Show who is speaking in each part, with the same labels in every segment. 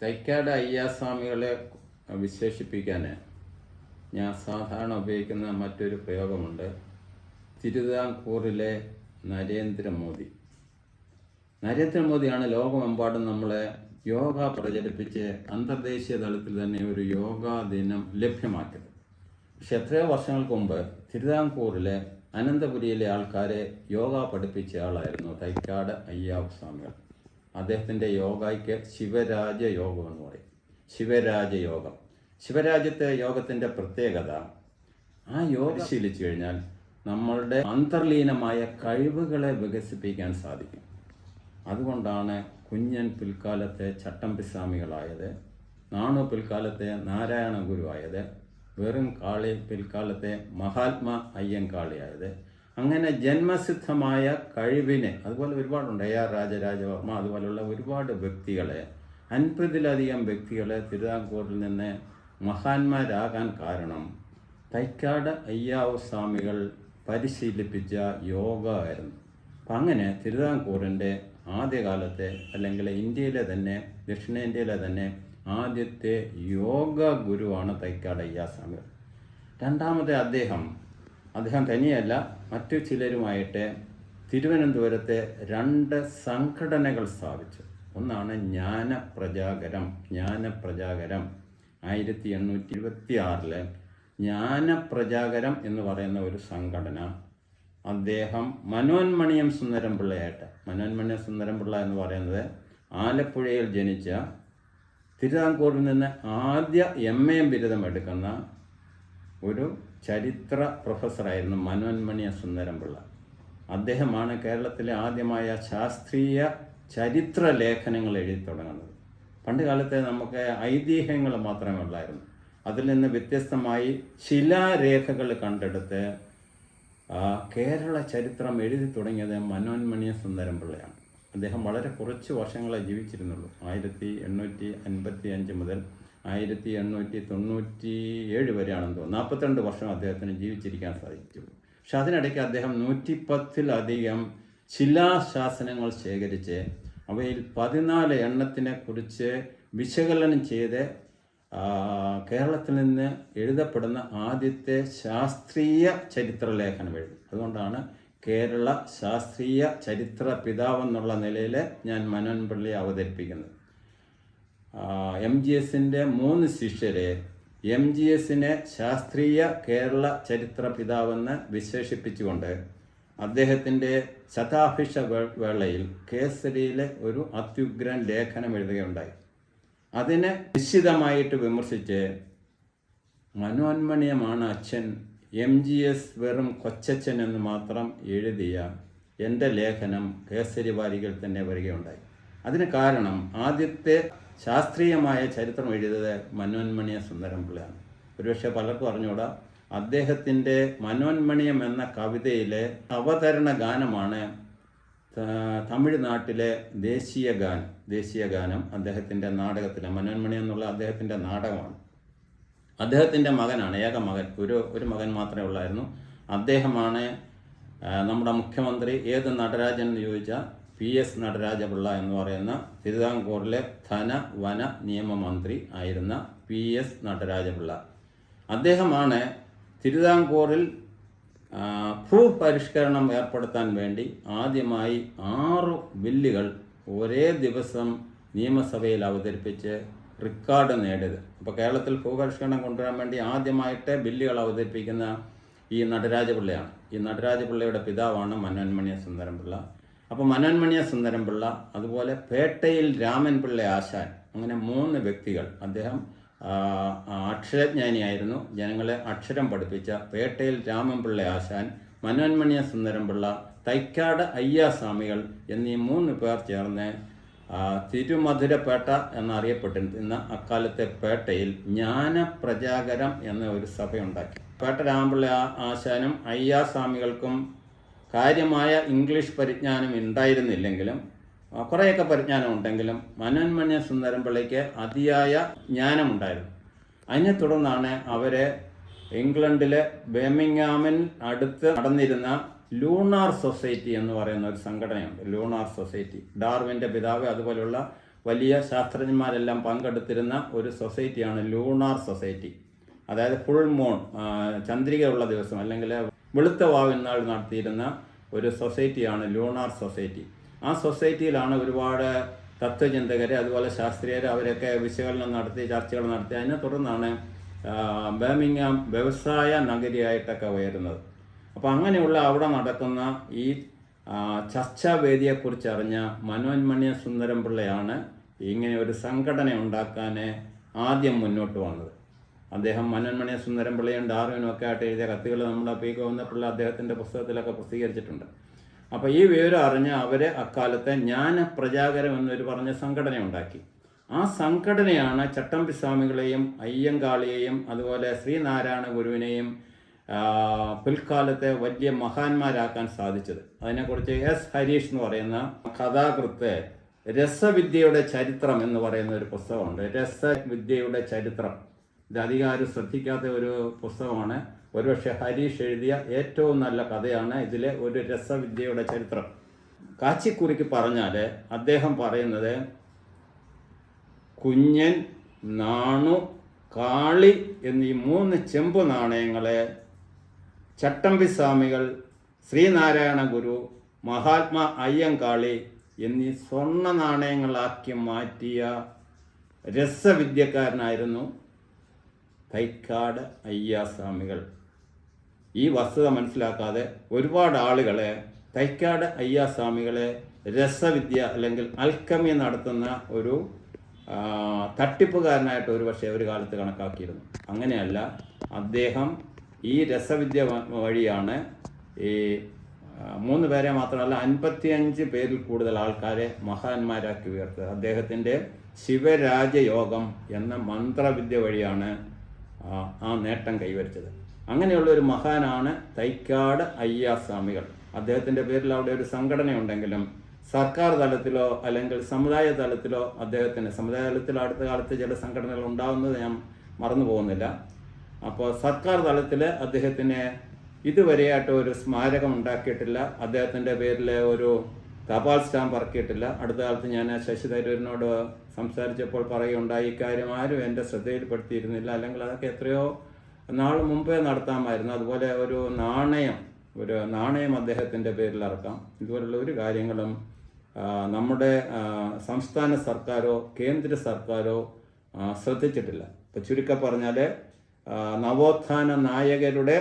Speaker 1: തൈക്കാട് അയ്യാസ്വാമികളെ വിശേഷിപ്പിക്കാൻ ഞാൻ സാധാരണ ഉപയോഗിക്കുന്ന മറ്റൊരു പ്രയോഗമുണ്ട്. തിരുവിതാംകൂറിലെ നരേന്ദ്രമോദി നരേന്ദ്രമോദിയാണ് ലോകമെമ്പാടും നമ്മളെ യോഗ പ്രചരിപ്പിച്ച് അന്തർദേശീയ തലത്തിൽ തന്നെ ഒരു യോഗാ ദിനം ലഭ്യമാക്കിയത്. പക്ഷെ എത്രയോ വർഷങ്ങൾക്ക് മുമ്പ് തിരുവിതാംകൂറിലെ അനന്തപുരിയിലെ ആൾക്കാരെ യോഗ പഠിപ്പിച്ച ആളായിരുന്നു തൈക്കാട് അയ്യാവ് സ്വാമികൾ അദ്ദേഹത്തിന്റെ യോഗയ്ക്ക് ശിവരാജ യോഗം എന്ന് പറയും. ശിവരാജ യോഗം ശിവരാജ്യത്തെ യോഗത്തിന്റെ പ്രത്യേകത ആ യോഗ ശീലിച്ചു കഴിഞ്ഞാൽ നമ്മളുടെ അന്തർലീനമായ കഴിവുകളെ വികസിപ്പിക്കാൻ സാധിക്കും. അതുകൊണ്ടാണ് കുഞ്ഞൻ പിൽക്കാലത്തെ ചട്ടമ്പിസ്വാമികളായത് നാണു പിൽക്കാലത്തെ നാരായണ ഗുരുവായത് വെറും കാളി പിൽക്കാലത്തെ മഹാത്മാ അയ്യങ്കാളിയായത് അങ്ങനെ ജന്മസിദ്ധമായ കഴിവിനെ അതുപോലെ ഒരുപാടുണ്ട്. എ ആർ രാജരാജവർമ്മ അതുപോലെയുള്ള ഒരുപാട് വ്യക്തികളെ അൻപതിലധികം വ്യക്തികളെ തിരുവിതാംകൂറിൽ നിന്ന് മഹാന്മാരാകാൻ കാരണം തൈക്കാട് അയ്യാവ് സ്വാമികൾ പരിശീലിപ്പിച്ച യോഗ ആയിരുന്നു അപ്പം അങ്ങനെ തിരുവിതാംകൂറിന്റെ ആദ്യകാലത്തെ അല്ലെങ്കിൽ ഇന്ത്യയിലെ തന്നെ ദക്ഷിണേന്ത്യയിലെ തന്നെ ആദ്യത്തെ യോഗ ഗുരുവാണ് തൈക്കാട് അയ്യാസ്വാമികൾ രണ്ടാമത്തെ അദ്ദേഹം അദ്ദേഹം തനിയല്ല മറ്റു ചിലരുമായിട്ട് തിരുവനന്തപുരത്തെ രണ്ട് സംഘടനകൾ സ്ഥാപിച്ചു. ഒന്നാണ് ജ്ഞാനപ്രജാകരം ജ്ഞാനപ്രജാകരം ആയിരത്തി എണ്ണൂറ്റി ഇരുപത്തി ആറിൽ ജ്ഞാനപ്രജാകരം എന്ന് പറയുന്ന ഒരു സംഘടന അദ്ദേഹം മനോന്മണിയം സുന്ദരംപിള്ളയായിട്ട് മനോന്മണിയം സുന്ദരംപിള്ള എന്ന് പറയുന്നത് ആലപ്പുഴയിൽ ജനിച്ച തിരുവിതാംകൂറിൽ നിന്ന് ആദ്യ എം എ ബിരുദം എടുക്കുന്ന ഒരു ചരിത്ര പ്രൊഫസറായിരുന്നു മനോന്മണിയ സുന്ദരംപിള്ള അദ്ദേഹമാണ് കേരളത്തിലെ ആദ്യമായ ശാസ്ത്രീയ ചരിത്ര ലേഖനങ്ങൾ എഴുതി തുടങ്ങുന്നത്. പണ്ട് കാലത്തെ നമുക്ക് ഐതിഹ്യങ്ങൾ മാത്രമേ ഉള്ളായിരുന്നു. അതിൽ നിന്ന് വ്യത്യസ്തമായി ശിലാരേഖകൾ കണ്ടെടുത്ത് കേരള ചരിത്രം എഴുതി തുടങ്ങിയത് മനോന്മണിയ സുന്ദരംപിള്ളയാണ് അദ്ദേഹം വളരെ കുറച്ച് വർഷങ്ങളെ ജീവിച്ചിരുന്നുള്ളൂ. ആയിരത്തി എണ്ണൂറ്റി അൻപത്തി അഞ്ച് മുതൽ ആയിരത്തി എണ്ണൂറ്റി തൊണ്ണൂറ്റി ഏഴ് വരെയാണെന്ന് തോന്നുന്നു. നാൽപ്പത്തിരണ്ട് വർഷം അദ്ദേഹത്തിന് ജീവിച്ചിരിക്കാൻ സാധിച്ചു. പക്ഷെ അതിനിടയ്ക്ക് അദ്ദേഹം നൂറ്റിപ്പത്തിലധികം ശിലാശാസനങ്ങൾ ശേഖരിച്ച് അവയിൽ പതിനാല് എണ്ണത്തിനെ കുറിച്ച് വിശകലനം ചെയ്ത് കേരളത്തിൽ നിന്ന് എഴുതപ്പെടുന്ന ആദ്യത്തെ ശാസ്ത്രീയ ചരിത്രലേഖനം എഴുതി. അതുകൊണ്ടാണ് കേരള ശാസ്ത്രീയ ചരിത്ര പിതാവെന്നുള്ള നിലയിൽ ഞാൻ മനോൻ പിള്ളിയെ അവതരിപ്പിക്കുന്നത്. എം ജി എസിന്റെ മൂന്ന് ശിഷ്യരെ എം ജി എസിനെ ശാസ്ത്രീയ കേരള ചരിത്ര പിതാവെന്ന് വിശേഷിപ്പിച്ചുകൊണ്ട് അദ്ദേഹത്തിന്റെ ശതാഭിഷ വേളയിൽ കേസരിയിലെ ഒരു അത്യുഗ്രൻ ലേഖനം എഴുതുകയുണ്ടായി. അതിനെ നിശ്ചിതമായിട്ട് വിമർശിച്ച് മനോന്മണിയമാണ് അച്ഛൻ എം ജി എസ് വെറും കൊച്ചച്ഛൻ എന്ന് മാത്രം എഴുതിയ എന്റെ ലേഖനം കേസരി വാരികൾ തന്നെ വരികയുണ്ടായി. അതിന് കാരണം ആദ്യത്തെ ശാസ്ത്രീയമായ ചരിത്രം എഴുതിയത് മനോന്മണിയ സുന്ദരംപിള്ളയാണ് ഒരുപക്ഷെ പലർക്കും അറിഞ്ഞൂടാ അദ്ദേഹത്തിന്റെ മനോന്മണിയം എന്ന കവിതയിലെ അവതരണ ഗാനമാണ് തമിഴ്നാട്ടിലെ ദേശീയ ഗാനം ദേശീയ ഗാനം അദ്ദേഹത്തിന്റെ നാടകത്തിലെ മനോന്മണി എന്നുള്ള അദ്ദേഹത്തിന്റെ നാടകമാണ്. അദ്ദേഹത്തിന്റെ മകനാണ് ഏക മകൻ ഒരു ഒരു മകൻ മാത്രമേ ഉള്ളായിരുന്നു. അദ്ദേഹമാണ് നമ്മുടെ മുഖ്യമന്ത്രി ഏത് നടരാജൻ എന്ന് ചോദിച്ചാൽ പി എസ് നടരാജപിള്ള എന്ന് പറയുന്ന തിരുവിതാംകൂറിലെ ധന വന നിയമമന്ത്രി ആയിരുന്ന പി എസ് നടരാജപിള്ള. അദ്ദേഹമാണ് തിരുവിതാംകൂറിൽ ഭൂ പരിഷ്കരണം ഏർപ്പെടുത്താൻ വേണ്ടി ആദ്യമായി ആറു ബില്ലുകൾ ഒരേ ദിവസം നിയമസഭയിൽ അവതരിപ്പിച്ച് റെക്കോർഡ് നേടിയത്. അപ്പോൾ കേരളത്തിൽ ഭൂപരിഷ്കരണം കൊണ്ടുവരാൻ വേണ്ടി ആദ്യമായിട്ട് ബില്ലുകൾ അവതരിപ്പിക്കുന്ന ഈ നടരാജപിള്ളയാണ്. ഈ നടരാജപിള്ളയുടെ പിതാവാണ് മനോന്മണിയ സുന്ദരംപിള്ള അപ്പോൾ മനോന്മണിയ സുന്ദരംപിള്ള അതുപോലെ പേട്ടയിൽ രാമൻ രാമൻപിള്ള ആശാൻ അങ്ങനെ മൂന്ന് വ്യക്തികൾ. അദ്ദേഹം അക്ഷരജ്ഞാനിയായിരുന്നു. ജനങ്ങളെ അക്ഷരം പഠിപ്പിച്ച പേട്ടയിൽ രാമൻപിള്ള ആശാൻ മനോന്മണിയ സുന്ദരംപിള്ള തൈക്കാട് അയ്യാസ്വാമികൾ എന്നീ മൂന്ന് പേർ ചേർന്ന് തിരുമധുരപേട്ട എന്നറിയപ്പെട്ടിരുന്ന അക്കാലത്തെ പേട്ടയിൽ ജ്ഞാനപ്രചാകരം എന്ന ഒരു സഭയുണ്ടാക്കി. പേട്ട രാമപിള്ള ആ- ആശാനും അയ്യാസ്വാമികൾക്കും കാര്യമായ ഇംഗ്ലീഷ് പരിജ്ഞാനം ഉണ്ടായിരുന്നില്ലെങ്കിലും കുറേയൊക്കെ പരിജ്ഞാനം ഉണ്ടെങ്കിലും മനോന്മന്യ സുന്ദരംപിള്ളയ്ക്ക് അതിയായ ജ്ഞാനമുണ്ടായിരുന്നു. അതിനെ തുടർന്നാണ് അവരെ ഇംഗ്ലണ്ടിലെ ബേമിംഗാമിൽ അടുത്ത് നടന്നിരുന്ന ലൂണാർ സൊസൈറ്റി എന്ന് പറയുന്ന ഒരു സംഘടനയുണ്ട്. Lunar society. ഡാർവിന്റെ പിതാവ് അതുപോലെയുള്ള വലിയ ശാസ്ത്രജ്ഞന്മാരെല്ലാം പങ്കെടുത്തിരുന്ന ഒരു സൊസൈറ്റിയാണ് ലൂണാർ സൊസൈറ്റി. അതായത് ഫുൾ മൂൺ ചന്ദ്രികയുള്ള ദിവസം അല്ലെങ്കിൽ വെളുത്ത വാവിനാൾ നടത്തിയിരുന്ന ഒരു സൊസൈറ്റിയാണ് ലൂണാർ സൊസൈറ്റി. ആ സൊസൈറ്റിയിലാണ് ഒരുപാട് തത്വചിന്തകർ അതുപോലെ ശാസ്ത്രീയർ അവരൊക്കെ വിശകലനം നടത്തി ചർച്ചകൾ നടത്തി. അതിനെ തുടർന്നാണ് ആ, വ്യവസായ നഗരിയായിട്ടൊക്കെ ഉയരുന്നത്. അപ്പോൾ അങ്ങനെയുള്ള അവിടെ നടക്കുന്ന ഈ ചർച്ചാവേദിയെക്കുറിച്ച് അറിഞ്ഞ മനോന്മണിയ സുന്ദരം പിള്ളയാണ് ഇങ്ങനെ ഒരു സംഘടന ഉണ്ടാക്കാൻ ആദ്യം മുന്നോട്ട് വന്നത്. അദ്ദേഹം മനോന്മണിയ സുന്ദരം പിള്ളയും ഡാർവിനും ഒക്കെ ആയിട്ട് എഴുതിയ കത്തുകൾ നമ്മുടെ പി ഗോവിന്ദപിള്ള അദ്ദേഹത്തിന്റെ പുസ്തകത്തിലൊക്കെ പ്രസിദ്ധീകരിച്ചിട്ടുണ്ട്. അപ്പോൾ ഈ വിവരം അറിഞ്ഞ് അവർ അക്കാലത്തെ ജ്ഞാന പ്രജാകരം എന്നൊരു പറഞ്ഞ സംഘടന ഉണ്ടാക്കി. ആ സംഘടനയാണ് ചട്ടമ്പി സ്വാമികളെയും അയ്യങ്കാളിയെയും അതുപോലെ ശ്രീനാരായണ ഗുരുവിനെയും പിൽക്കാലത്തെ വലിയ മഹാന്മാരാക്കാൻ സാധിച്ചത്. അതിനെക്കുറിച്ച് എസ്. ഹരീഷ് എന്ന് പറയുന്ന കഥാകൃത്ത് രസവിദ്യയുടെ ചരിത്രം എന്ന് പറയുന്ന ഒരു പുസ്തകമുണ്ട്. രസവിദ്യയുടെ ചരിത്രം. ഇത് ശ്രദ്ധിക്കാത്ത ഒരു പുസ്തകമാണ്. ഒരുപക്ഷെ ഹരീഷ് എഴുതിയ ഏറ്റവും നല്ല കഥയാണ് ഇതിലെ ഒരു രസവിദ്യയുടെ ചരിത്രം. കാച്ചിക്കുറിക്ക് പറഞ്ഞാൽ അദ്ദേഹം പറയുന്നത് കുഞ്ഞൻ നാണു കാളി എന്നീ മൂന്ന് ചെമ്പ് നാണയങ്ങളെ ചട്ടമ്പി സ്വാമികൾ ശ്രീനാരായണ ഗുരു മഹാത്മാ അയ്യങ്കാളി എന്നീ സ്വർണ നാണയങ്ങളാക്കി മാറ്റിയ രസവിദ്യക്കാരനായിരുന്നു തൈക്കാട് അയ്യാസ്വാമികൾ. ഈ വസ്തുത മനസ്സിലാക്കാതെ ഒരുപാട് ആളുകളെ തൈക്കാട് അയ്യാസ്വാമികളെ രസവിദ്യ അല്ലെങ്കിൽ അൽക്കമി നടത്തുന്ന ഒരു തട്ടിപ്പുകാരനായിട്ട് ഒരു പക്ഷേ ഒരു കാലത്ത് കണക്കാക്കിയിരുന്നു. അങ്ങനെയല്ല അദ്ദേഹം ഈ രസവിദ്യ വഴിയാണ് ഈ മൂന്ന് പേരെ മാത്രമല്ല അൻപത്തിയഞ്ച് പേരിൽ കൂടുതൽ ആൾക്കാരെ മഹാന്മാരാക്കി ഉയർത്തുക അദ്ദേഹത്തിന്റെ ശിവരാജയോഗം എന്ന മന്ത്രവിദ്യ വഴിയാണ് ആ, നേട്ടം കൈവരിച്ചത്. അങ്ങനെയുള്ള ഒരു മഹാനാണ് തൈക്കാട് അയ്യാസ്വാമികൾ. അദ്ദേഹത്തിന്റെ പേരിൽ അവിടെ ഒരു സംഘടന ഉണ്ടെങ്കിലും സർക്കാർ തലത്തിലോ അല്ലെങ്കിൽ സമുദായ തലത്തിലോ അദ്ദേഹത്തിന് സമുദായ തലത്തിൽ അടുത്ത കാലത്ത് ചില സംഘടനകൾ ഉണ്ടാവുന്നത് ഞാൻ മറന്നു പോകുന്നില്ല. അപ്പോൾ സർക്കാർ തലത്തിൽ അദ്ദേഹത്തിന് ഇതുവരെയായിട്ട് ഒരു സ്മാരകം ഉണ്ടാക്കിയിട്ടില്ല. അദ്ദേഹത്തിന്റെ പേരിൽ ഒരു തപാൽ സ്റ്റാമ്പ് ഇറക്കിയിട്ടില്ല അടുത്ത കാലത്ത് ഞാൻ ശശി തരൂരിനോട് സംസാരിച്ചപ്പോൾ പറയുകയുണ്ടായി ഇക്കാര്യം ആരും എന്റെ ശ്രദ്ധയിൽപ്പെടുത്തിയിരുന്നില്ല. അല്ലെങ്കിൽ അതൊക്കെ എത്രയോ നാൾ മുമ്പേ നടത്താമായിരുന്നു. അതുപോലെ ഒരു നാണയം ഒരു നാണയം അദ്ദേഹത്തിന്റെ പേരിൽ ഇറക്കാം ഇതുപോലുള്ള ഒരു കാര്യങ്ങളും നമ്മുടെ സംസ്ഥാന സർക്കാരോ കേന്ദ്ര സർക്കാരോ ശ്രദ്ധിച്ചിട്ടില്ല. ഇപ്പം ചുരുക്ക പറഞ്ഞാൽ നവോത്ഥാന നായകരുടെ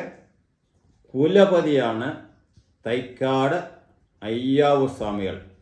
Speaker 1: കുലപതിയാണ് തൈക്കാട് അയ്യാവു സ്വാമികൾ.